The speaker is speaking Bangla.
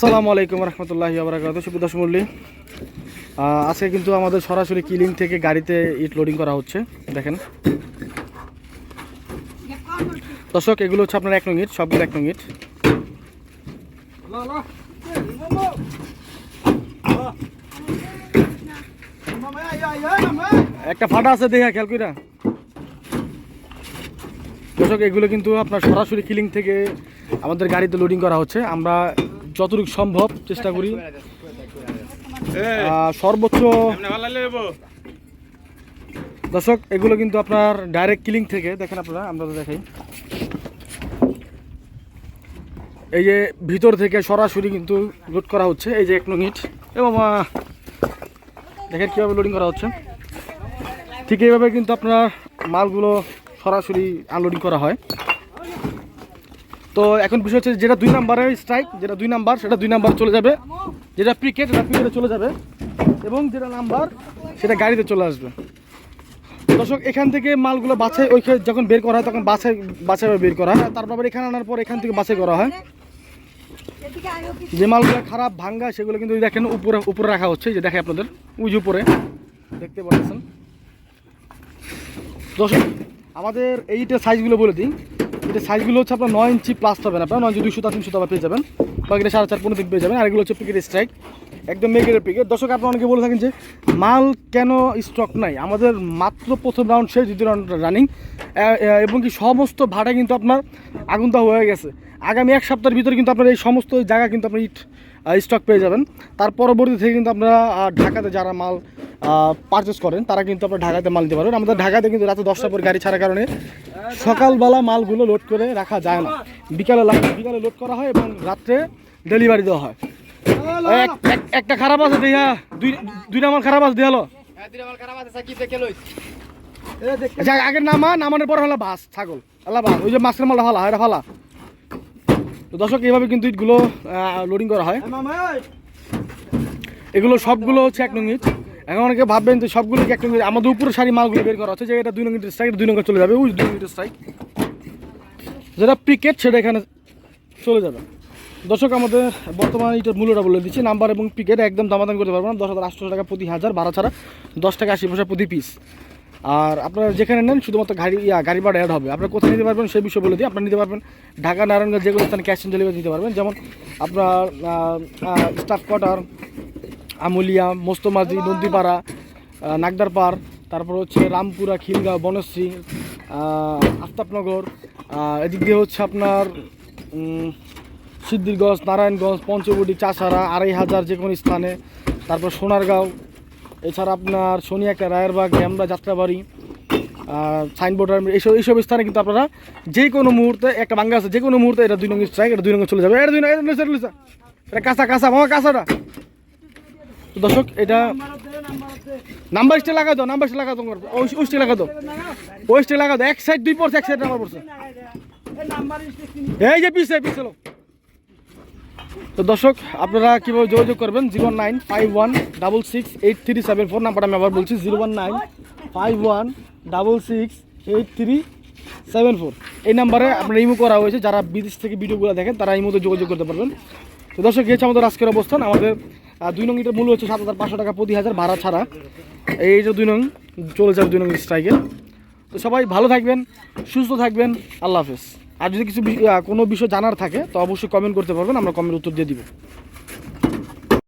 আসসালামু আলাইকুম রহমতুল্লাহি আবরাকাত সুবিদা মল্লি আজকে কিন্তু আমাদের সরাসরি কিলিং থেকে গাড়িতে ইট লোডিং করা হচ্ছে। দেখেন। দর্শক, এগুলো হচ্ছে আপনার এক নং ইট, সবগুলো এক নং ইট। একটা ফাটা আছে দেখা খেয়াল কইরা। দর্শক, এগুলো কিন্তু আপনার সরাসরি কিলিং থেকে আমাদের গাড়িতে লোডিং করা হচ্ছে। আমরা যতটুকু সম্ভব চেষ্টা করি। সর্বোচ্চ দর্শক এগুলো কিন্তু আপনার ডাইরেক্ট কিলিং থেকে দেখেন আপনারা আমরা তো দেখাই। এই যে ভিতর থেকে সরাসরি কিন্তু লোড করা হচ্ছে এই যে এক নং ইট। এবং দেখেন কীভাবে লোডিং করা হচ্ছে। ঠিক এইভাবে কিন্তু আপনার মালগুলো সরাসরি আনলোডিং করা হয়। তো এখন বিষয় হচ্ছে যেটা দুই নাম্বারের স্ট্রাইক যেটা দুই নাম্বার, সেটা দুই নাম্বার চলে যাবে। যেটা প্রিকেট সেটা প্রিকেটে চলে যাবে। এবং যেটা নাম্বার, সেটা গাড়িতে চলে আসবে। দর্শক, এখান থেকে মালগুলো বাছাই ওইখানে যখন বের করা হয়, তখন বাছাই বাছাই বের করা হয়। তারপর এখানে আনার পর এখান থেকে বাছাই করা হয়। যে মালগুলো খারাপ, ভাঙ্গা, সেগুলো কিন্তু দেখেন উপরে উপরে রাখা হচ্ছে। যে দেখে আপনাদের উজ উপরে। দেখতে পাচ্ছেন। দর্শক, আমাদের এইটা সাইজগুলো বলে দিই। এটা সাইজগুলো হচ্ছে আপনার নয় ইঞ্চি প্লাস পাবেন আপনার নয় ইঞ্চি দুশো টাকা পেয়ে যাবেন। বাকিটা সাড়ে চার পনেরো দিক পেয়ে যাবেন। আর এগুলো হচ্ছে পিকেট স্ট্রাইক একদম মেঘের পিকেট দর্শক, আপনারা অনেকে বলে থাকেন যে মাল কেন স্টক নাই? আমাদের মাত্র প্রথম রাউন্ড শেষ, দ্বিতীয় রাউন্ড রানিং এবং কি সমস্ত ভাড়া কিন্তু আপনার আগুন হয়ে গেছে। আগামী এক সপ্তাহের ভিতরে কিন্তু আপনার এই সমস্ত জায়গা কিন্তু আপনি ইট স্টক পেয়ে যাবেন। তার পরবর্তী থেকে কিন্তু আপনারা ঢাকাতে যারা মাল পারচেস করেন, তারা কিন্তু আপনার ঢাকাতে মাল দিতে পারবেন। আমাদের ঢাকাতে কিন্তু রাতে দশটার পর গাড়ি ছাড়ার কারণে সকালবেলা মালগুলো লোড করে রাখা যায় না। বিকালে বিকালে লোড করা হয় এবং রাত্রে ডেলিভারি দেওয়া হয়। একটা খারাপ আছে দিয়া। দুই দুইটা মাল খারাপ আছে দেয়ালো আচ্ছা আগের নামা নামানোর পর হলো বাস ছাগল। আল্লাহ বাস ওই যে মাছের মালটা ফালা এটা ফালা তো দর্শক এইভাবে কিন্তু ইটগুলো লোডিং করা হয়। এগুলো সবগুলো হচ্ছে এক নং ইট এখন অনেকে ভাববেন যে সবগুলো এক নং ইট আমাদের উপরে সারি মালগুলো বের করা হচ্ছে যে এটা দুই নং ইটের স্ট্রাইক দুই নঙ্গে চলে যাবে ওই দুই নং ইটের স্ট্রাইক যেটা প্রিকেট সেটা এখানে চলে যাবে। দর্শক, আমাদের বর্তমানে এটার মূল্যটা বলে দিচ্ছি। নাম্বার এবং পিকেট একদম দামাদাম করতে পারব না। দশ হাজার আটশো টাকা প্রতি হাজার ভাড়া ছাড়া দশ টাকা আশি পয়সা প্রতি পিস আর আপনারা যেখানে নেন, শুধুমাত্র গাড়ি গাড়ি ভাড়া অ্যাড হবে। আপনারা কোথায় নিতে পারবেন, সেই বিষয়ে বলে দিই। আপনারা নিতে পারবেন ঢাকা, নারায়ণগঞ্জ, যে কোনো স্থানে ক্যাশ অন ডেলিভারি নিতে পারবেন। যেমন আপনার স্টাফ কোয়ার্টার আমুলিয়া, মোস্তমাজি, নন্দীপাড়া নাগদারপাড় তারপর হচ্ছে রামপুরা, খিলগাঁও, বনশ্রী আফতাবনগর এদিক দিয়ে হচ্ছে আপনার সিদ্ধিরগঞ্জ নারায়ণগঞ্জ পঞ্চবটি চাষারা আড়াই হাজার যে কোনো স্থানে। তারপর সোনারগাঁও এছাড়া আপনার সোনিয়াকা রায়েরবাগ ড্যামরা যাত্রাবাড়ি সাইনবোর্ড এইসব এইসব স্থানে কিন্তু আপনারা যে কোনো মুহূর্তে একটা বাঙ্গা আছে যে কোনো মুহূর্তে এটা দুই নম্বর স্ট্রাইক এটা দুই নম্বর চলে যাবে। এটা দুই নম্বর এটা কাঁচা কাঁচা মামা কাঁচাটা। তো দর্শক এটা নাম্বার স্টে লাগা দাও নাম্বার স্টে লাগা দাও তোমার। ওই ওই স্টে লাগা দাও। ওই স্টে লাগা দাও। এক সাইড দুই পড়ছে এক সাইড নাম্বার পড়ছে। এই যে পিছে পিছে লোক। তো দর্শক, আপনারা কীভাবে যোগাযোগ করবেন? Zero nine five one double six eight three seven four নাম্বারটা আমি আবার বলছি, zero one nine five one double six eight three seven four. এই নাম্বারে আপনার ইমো করা হয়েছে, যারা বিদেশ থেকে ভিডিওগুলো দেখেন, তারা মধ্যে যোগাযোগ করতে পারবেন। তো দর্শক হচ্ছে আমাদের আজকের অবস্থান। আমাদের দুই নং ইটের মূল্য হচ্ছে সাত হাজার পাঁচশো টাকা প্রতি হাজার ভাড়া ছাড়া। এই যে দুই নং, চলে যাবে দুই নং স্ট্রাইকে তো সবাই ভালো থাকবেন, সুস্থ থাকবেন। আল্লাহ হাফেজ। আর যদি কিছু কোনো বিষয় জানার থাকে, তো অবশ্যই কমেন্ট করতে পারবেন, আমরা কমেন্ট উত্তর দিয়ে দিব।